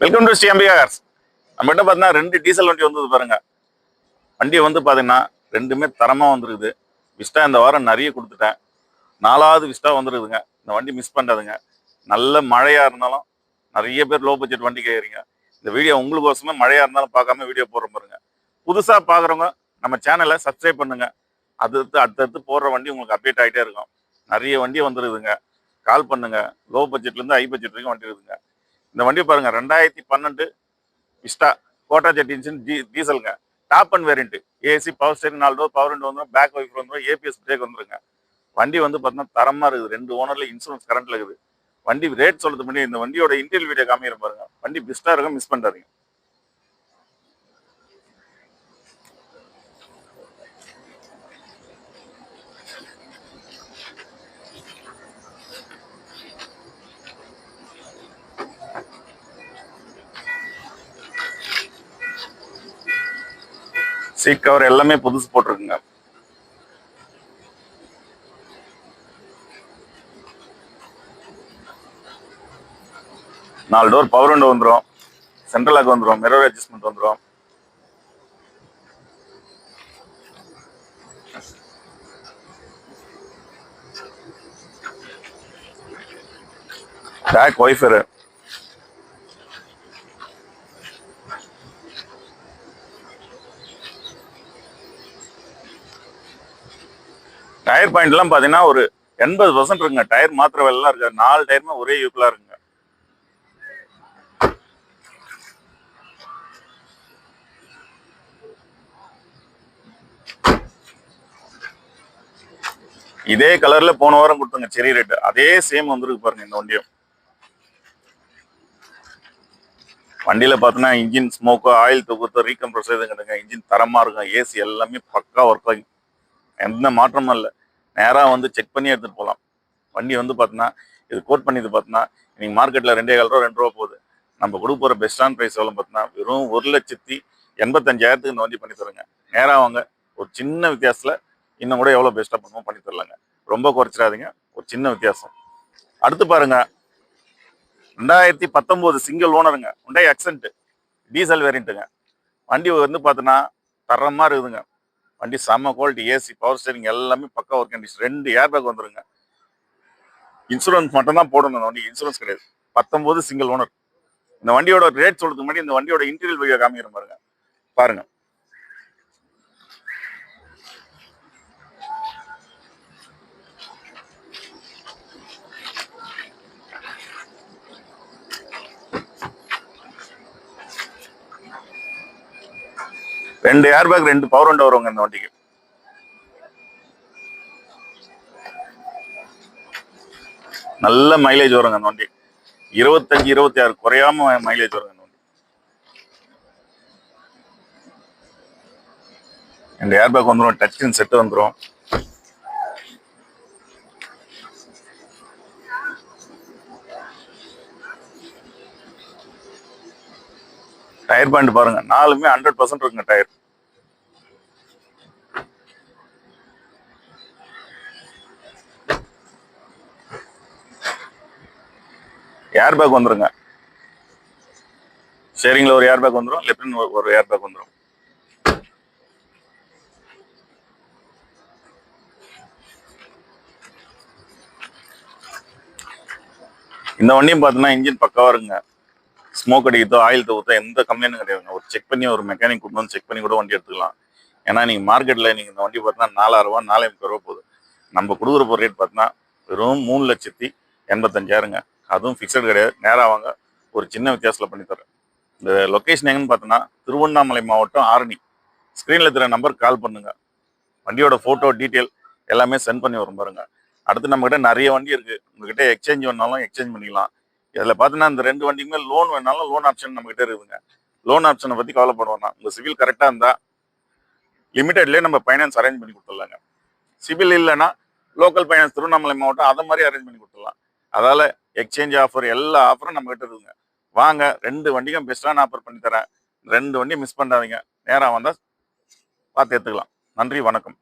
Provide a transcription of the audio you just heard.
Welcome to Sri Ambika cars நம்மகிட்ட பார்த்தீங்கன்னா ரெண்டு டீசல் வண்டி வந்தது பாருங்க. வண்டி வந்து பார்த்தீங்கன்னா ரெண்டுமே தரமாக வந்துருக்குது. விஸ்டா இந்த வாரம் நிறைய கொடுத்துட்டேன். நாலாவது விஸ்டா வந்துருக்குதுங்க. இந்த வண்டி மிஸ் பண்ணாதுங்க நல்ல மழையாக இருந்தாலும் நிறைய பேர் லோ பட்ஜெட் வண்டி கேட்குறீங்க இந்த வீடியோ உங்களுக்கோசமே மழையாக இருந்தாலும் பார்க்காம வீடியோ போடுற பாருங்க. புதுசாக பார்க்குறவங்க நம்ம சேனலை சப்ஸ்கிரைப் பண்ணுங்க. அடுத்து அடுத்தடுத்து போடுற வண்டி உங்களுக்கு அப்டேட் ஆகிட்டே இருக்கும். நிறைய வண்டி வந்துருக்குதுங்க. கால் பண்ணுங்க. லோ பட்ஜெட்லேருந்து ஹை பட்ஜெட் வரைக்கும் வண்டி இருக்குதுங்க. இந்த வண்டி பாருங்க ரெண்டாயிரத்தி பன்னெண்டு Vista Quadrajet engine டீசலுங்க. Top and variant AC power steering நாலு டோர் பவர் ரெண்டு வந்துடும் பேக் வைஃபர் வந்துடும் ஏபிஎஸ் பிரேக் வந்துருங்க. வண்டி வந்து பார்த்தீங்கன்னா தரமாக இருக்குது. ரெண்டு ஓனர்ல இன்சூரன்ஸ் கரண்ட்ல இருக்குது. வண்டி ரேட் சொல்றது முன்னாடி இந்த வண்டியோட இன்டீரியல் வீடியோ காமிக்கிற பாருங்க. வண்டி பெஸ்ட்டாக இருக்கும் மிஸ் பண்ணாதீங்க சீட் கவர் எல்லாமே புதுசு போட்டிருக்குங்க. நாலு டோர் பவர் விண்டோ வந்துடும் சென்ட்ரல் லாக் வந்துடும் மிரர் அட்ஜஸ்ட்மெண்ட் வந்துடும் பேக் ஒய்ஃபரு டயர் பாயிண்ட்லாம் பார்த்தீங்கன்னா ஒரு எண்பது பர்சன்ட் இருக்குங்க. டயர் மாத்திர வேலைலாம் இருக்காது. நாலு டயருமே ஒரே யூக்கில் இருக்குங்க. இதே கலர்ல போன வாரம் கொடுத்தாங்க. செரி ரேட் அதே சேம் வந்துருக்கு பாருங்க இந்த வண்டியும். வண்டியில பார்த்தோன்னா இன்ஜின் ஸ்மோக்கோ ஆயில் தொகுத்து ரீகம்ப்ரஸ் எதுங்க இன்ஜின் தரமா இருக்கும். ஏசி எல்லாமே பக்கா ஒர்க் ஆகும் எந்த மாற்றமும் இல்லை. நேராக வந்து செக் பண்ணி எடுத்துகிட்டு போகலாம் வண்டி வந்து பார்த்தீங்கன்னா இது கோட் பண்ணிது பார்த்தோன்னா இன்றைக்கி மார்க்கெட்டில் ரெண்டே கால் ரூபா ரெண்டு ரூபா போகுது. நம்ம கொடுக்க போகிற பெஸ்டான ப்ரைஸ் எவ்வளோ பார்த்தோன்னா வெறும் ஒரு லட்சத்தி எண்பத்தஞ்சாயிரத்துக்கு இந்த வண்டி பண்ணி தருங்க. நேராக வாங்க ஒரு சின்ன வித்தியாசத்தில் இன்னும் கூட எவ்வளோ பெஸ்ட்டாக பண்ணுவோம் பண்ணி தரலாங்க. ரொம்ப குறைச்சிடாதீங்க ஒரு சின்ன வித்தியாசம். அடுத்து பாருங்க ரெண்டாயிரத்தி பத்தொம்போது சிங்கிள் ஓனருங்க உண்டை அக்சென்ட் டீசல் வேரியண்ட்டுங்க வண்டி வந்து பார்த்தோன்னா தரமாக இருக்குதுங்க. வண்டி செம்ம குவாலிட்டி ஏசி பவர் ஸ்டேரிங் எல்லாமே பக்கா ஒர்க் கண்டிஷன் ரெண்டு ஏர் பேக் வந்துருங்க. இன்சூரன்ஸ் மட்டும் தான் போடணும். அந்த வண்டி இன்சூரன்ஸ் கிடையாது. பத்தொம்போது சிங்கிள் ஓனர் இந்த வண்டியோட ரேட் சொல்றதுக்கு முன்னாடி இந்த வண்டியோட இன்டீரியல் வீடியோ காமிக்கிற பாருங்க. பாருங்க. ரெண்டு ஏர் பேக் ரெண்டு பவர் விண்டோ வருவாங்க இந்த வண்டிக்கு. நல்ல மைலேஜ் வருங்க அந்த வண்டி. இருபத்தஞ்சு இருபத்தி ஆறு குறையாம மைலேஜ் வருங்க அந்த வண்டி. ரெண்டு ஏர் பேக் வந்துடும் டச் செட் வந்துடும் டயர் பாயிண்ட் பாருங்க. நாலுமே ஹண்ட்ரட் பர்சன்ட் இருக்குங்க டயர். ஏர் பேக் வந்துருங்க ஷேரிங்ல ஒரு ஏர் பேக் வந்துடும் லெப்டின் ஒரு ஏர் பேக் வந்துடும் இந்த வண்டியும் பார்த்தீங்கன்னா இன்ஜின் பக்காவா இருக்குங்க. ஸ்மோக் அடிக்கிறதோ ஆயில் தவிர்த்தோ எந்த கம்ப்ளைண்டும் கிடையாதுங்க ஒரு செக் பண்ணி ஒரு மெக்கானிக் கொண்டு வந்து செக் பண்ணி கூட வண்டி எடுத்துக்கலாம். ஏன்னா நீங்கள் மார்க்கெட்டில் நீங்கள் இந்த வண்டி பார்த்தீங்கன்னா நாலாயிரம் ரூபா நாலே முப்பது ரூபா போகுது. நம்ம கொடுக்குற போகிற ரேட் பார்த்தீங்கன்னா வெறும் மூணு லட்சத்தி எண்பத்தஞ்சாயிரங்க. அதுவும் ஃபிக்ஸட் கிடையாது. நேராக வாங்க ஒரு சின்ன வித்தியாசத்தில் பண்ணித்தரேன் இந்த லொக்கேஷன் எங்கன்னு பார்த்தோன்னா திருவண்ணாமலை மாவட்டம் ஆரணி. ஸ்க்ரீனில் இருக்கிற நம்பருக்கு கால் பண்ணுங்க. வண்டியோட ஃபோட்டோ டீட்டெயில் எல்லாமே சென்ட் பண்ணி வரும் பாருங்கள் அடுத்து நம்மக்கிட்ட நிறைய வண்டி இருக்குது உங்ககிட்ட எக்ஸ்சேஞ்ச் வேணாலும் எக்ஸ்சேஞ்ச் பண்ணிக்கலாம். இதில் பார்த்தீங்கன்னா இந்த ரெண்டு வண்டிக்குமே லோன் வேணாலும் லோன் ஆப்ஷன் நம்மகிட்ட இருக்குதுங்க. லோன் ஆப்ஷனை பற்றி கவலைப்பட வேணாம். உங்கள் சிவில் கரெக்டாக இருந்தால் லிமிட்டட்லேயே நம்ம ஃபைனான்ஸ் அரேஞ்ச் பண்ணி கொடுத்துடலாங்க. சிவில் இல்லைன்னா லோக்கல் ஃபைனான்ஸ் திருவண்ணாமலை மாவட்டம் அதை மாதிரி அரேஞ்ச் பண்ணி கொடுத்துடலாம். அதால் எக்ஸ்சேஞ்ச் ஆஃபர் எல்லா ஆஃபரும் நம்மகிட்ட இருக்குதுங்க. வாங்க ரெண்டு வண்டிக்கும் பெஸ்ட்டான ஆஃபர் பண்ணி தரேன். ரெண்டு வண்டியும் மிஸ் பண்ணாதீங்க. நேராக வந்தால் பார்த்து எடுத்துக்கலாம் நன்றி வணக்கம்.